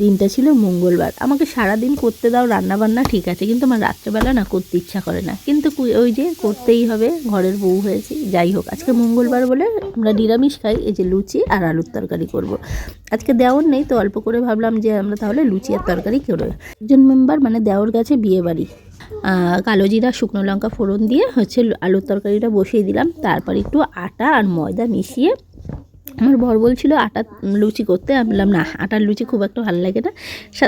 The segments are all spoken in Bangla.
দিনটা ছিল মঙ্গলবার। আমাকে সারা দিন করতে দাও রান্না বান্না ঠিক আছে, কিন্তু আমার রাত্রেবেলা না করতে ইচ্ছা করে না। কিন্তু ওই যে করতেই হবে, ঘরের বউ হয়েছি, যাই হোক, আজকে মঙ্গলবার বলে আমরা নিরামিষ খাই, এই যে লুচি আর আলুর তরকারি করব। আজকে দেওয়ার নেই, তো অল্প করে ভাবলাম যে আমরা তাহলে লুচি আর তরকারি করব একজন মেম্বার মানে দেওর গেছে বিয়ে বাড়ি। কালো জিরা, শুকনো লঙ্কা ফোড়ন দিয়ে হচ্ছে আলুর তরকারিটা বসিয়ে দিলাম, তারপর একটু আটা আর ময়দা মিশিয়ে আমার বর বলছিল আটা লুচি করতে। আমি বললাম, না, আটার লুচি খুব একটা ভালো লাগে না।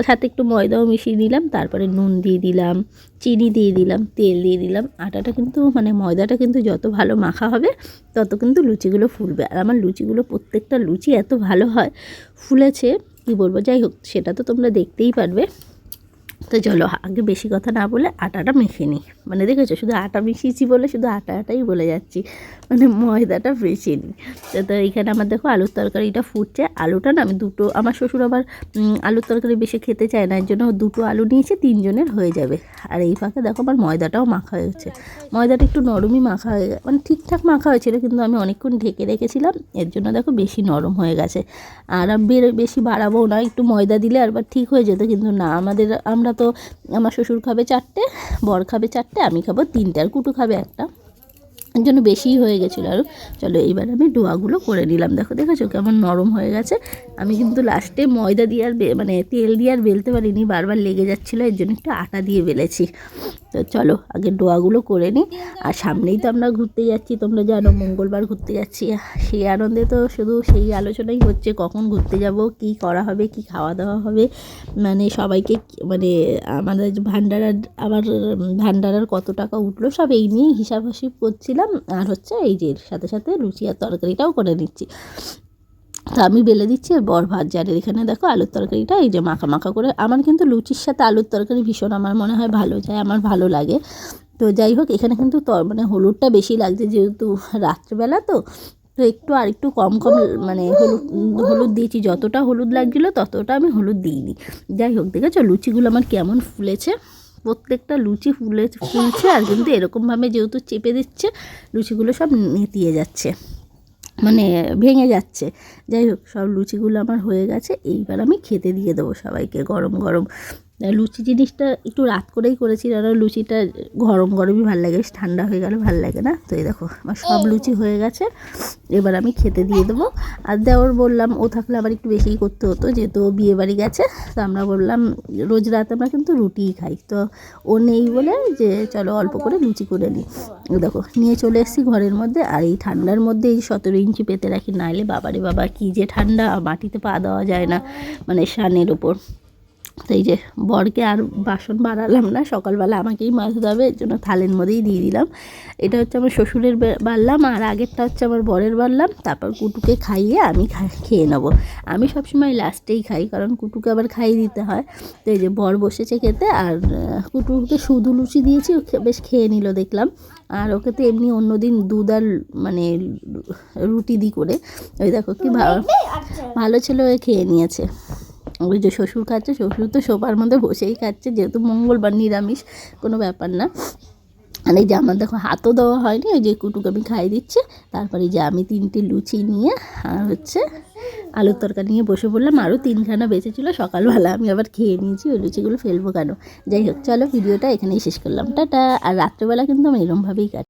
সাথে একটু ময়দাও মিশিয়ে দিলাম, তারপরে নুন দিয়ে দিলাম, চিনি দিয়ে দিলাম, তেল দিয়ে দিলাম। আটাটা কিন্তু মানে ময়দাটা কিন্তু যত ভালো মাখা হবে, তত কিন্তু লুচিগুলো ফুলবে। আর আমার লুচিগুলো, প্রত্যেকটা লুচি এত ভালো হয়, ফুলেছে, কি বলব? যাই হোক, সেটা তো তোমরা দেখতেই পারবে। তো চলো, আগে বেশি কথা না বলে আটাটা মেখে নিই। মানে দেখেছ, শুধু আটা মিশিয়েছি বলে শুধু আটা আটাই বলে যাচ্ছি। মানে ময়দাটা বেশি নিই। তো তো এইখানে আমার দেখো আলুর তরকারিটা ফুটছে। আলুটা না আমি দুটো, আমার শ্বশুর আবার আলুর তরকারি বেশি খেতে চায় না, এর জন্য দুটো আলু নিয়েছে, তিনজনের হয়ে যাবে। আর এই ফাঁকে দেখো আমার ময়দাটাও মাখা হয়েছে। ময়দাটা একটু নরমই মাখা হয়ে গেছে মানে ঠিকঠাক মাখা হয়েছিল, কিন্তু আমি অনেকক্ষণ ঢেকে রেখেছিলাম। এর জন্য দেখো বেশি নরম হয়ে গেছে। আর আমি বেশি বাড়াবো না, একটু ময়দা দিলে আরবার ঠিক হয়ে যেত। কিন্তু না, আমাদের, আমরা তো আমার শ্বশুর খাবে চারটে, বর খাবে চারটে, আমি খাব তিনটে, আর কুটু খাবে একটা। এর জন্য বেশিই হয়ে গেছিল আর। চলো এইবার আমি ডোয়াগুলো করে নিলাম। দেখো, দেখেছ কেমন নরম হয়ে গেছে? আমি কিন্তু লাস্টে ময়দা দিয়ে আর মানে তেল দিয়ে আর বেলতে পারিনি, বারবার লেগে যাচ্ছিল, এর জন্য একটু আটা দিয়ে বেলেছি। তো চলো, আগে ডোয়াগুলো করে নিই। আর সামনেই তো আমরা ঘুরতে যাচ্ছি, তোমরা জানো মঙ্গলবার ঘুরতে যাচ্ছি। সেই আনন্দে তো শুধু সেই আলোচনাই হচ্ছে, কখন ঘুরতে যাব, কি করা হবে, কি খাওয়া দাওয়া হবে। মানে সবাইকে মানে আমাদের ভান্ডারার আবার ভান্ডারার কত টাকা উঠল, সব এই নিয়েই হিসাব হিসিব করছিলাম। আর হচ্ছে এই যে সাথে সাথে লুচি আর তরকারিটাও করে নিচ্ছি। তা আমি বেলে দিচ্ছি, আর বর ভাত জারের এখানে দেখো আলুর তরকারিটা, এই যে মাখা মাখা করে। আমার কিন্তু লুচির সাথে আলুর তরকারি ভীষণ আমার মনে হয় ভালো যায়, আমার ভালো লাগে। তো যাই হোক, এখানে কিন্তু তর মানে হলুদটা বেশি লাগছে যেহেতু রাত্রিবেলা তো। তো একটু আর একটু কম কম মানে হলুদ হলুদ দিয়েছি। যতটা হলুদ লাগছিল ততটা আমি হলুদ দিইনি। যাই হোক, দেখেছ লুচিগুলো আমার কেমন ফুলেছে। প্রত্যেকটা লুচি ফুলে, ফুলছে, আর কিন্তু এরকমভাবে যেহেতু চেপে দিচ্ছে, লুচিগুলো সব নেতিয়ে যাচ্ছে। মানে ভেঙে যাচ্ছে। যাই হোক, সব লুচিগুলো আমার হয়ে গেছে। এইবার আমি খেতে দিয়ে দেবো সবাইকে গরম গরম। লুচি জিনিসটা একটু রাত করেই করেছি আর লুচিটা গরম গরমই ভালো লাগে বেশ ঠান্ডা হয়ে গেলে ভালো লাগে না? তো এই দেখো আমার সব লুচি হয়ে গেছে। এবার আমি খেতে দিয়ে দেবো। আর দেওর বললাম ও থাকলে আবার একটু বেশিই করতে হতো যেহেতু ও বিয়ে বাড়ি গেছে। তো আমরা বললাম রোজ রাতে আমরা কিন্তু রুটিই খাই। তো ও নেই বলে যে চলো অল্প করে লুচি করে নিই ও দেখো নিয়ে চলে এসেছি ঘরের মধ্যে। আর এই ঠান্ডার মধ্যে এই সতেরো ইঞ্চি পেতে রাখি নাইলে বাবারে বাবা কী যে ঠান্ডা মাটিতে পা দেওয়া যায় না মানে সানের ওপর। এই যে বরকে আর বাসন বাড়ালাম না সকালবেলা আমাকেই মাজতে হবে এর জন্য থালের মধ্যেই দিয়ে দিলাম। এটা হচ্ছে আমার শ্বশুরের বাড়লাম আর আগেরটা হচ্ছে আমার বরের বাড়লাম তারপর কুটুকে খাইয়ে আমি খা- খেয়ে নেব। আমি সবসময় লাস্টেই খাই কারণ কুটুকে আবার খাইয়ে দিতে হয়। তো এই যে বর বসেছে খেতে আর কুটুকে শুধু লুচি দিয়েছি ও বেশ খেয়ে নিল দেখলাম। আর ওকে তো এমনি অন্যদিন দুধ আর মানে রুটি দি করে। ওই দেখো কি ভালো ভালো ছিল ওই খেয়ে নিয়েছে। ওই যে শ্বশুর খাচ্ছে, শ্বশুর তো সোফার মধ্যে বসেই খাচ্ছে, যেহেতু মঙ্গলবার, নিরামিষ, কোনো ব্যাপার না। আর এই যে আমার দেখো হাতও দেওয়া হয়নি, ওই যে কুটুকে আমি খাইয়ে দিচ্ছে। তারপরে যে আমি তিনটে লুচি নিয়ে আর হচ্ছে আলুর তরকারি নিয়ে বসে পড়লাম। আরও তিনখানা বেঁচেছিল, সকালবেলা আমি আবার খেয়ে নিয়েছি, ওই লুচিগুলো ফেলব কেন? যাই হোক, চলো ভিডিওটা এখানেই শেষ করলাম। টাটা! আর রাত্রেবেলা কিন্তু আমি এরমভাবেই কাটি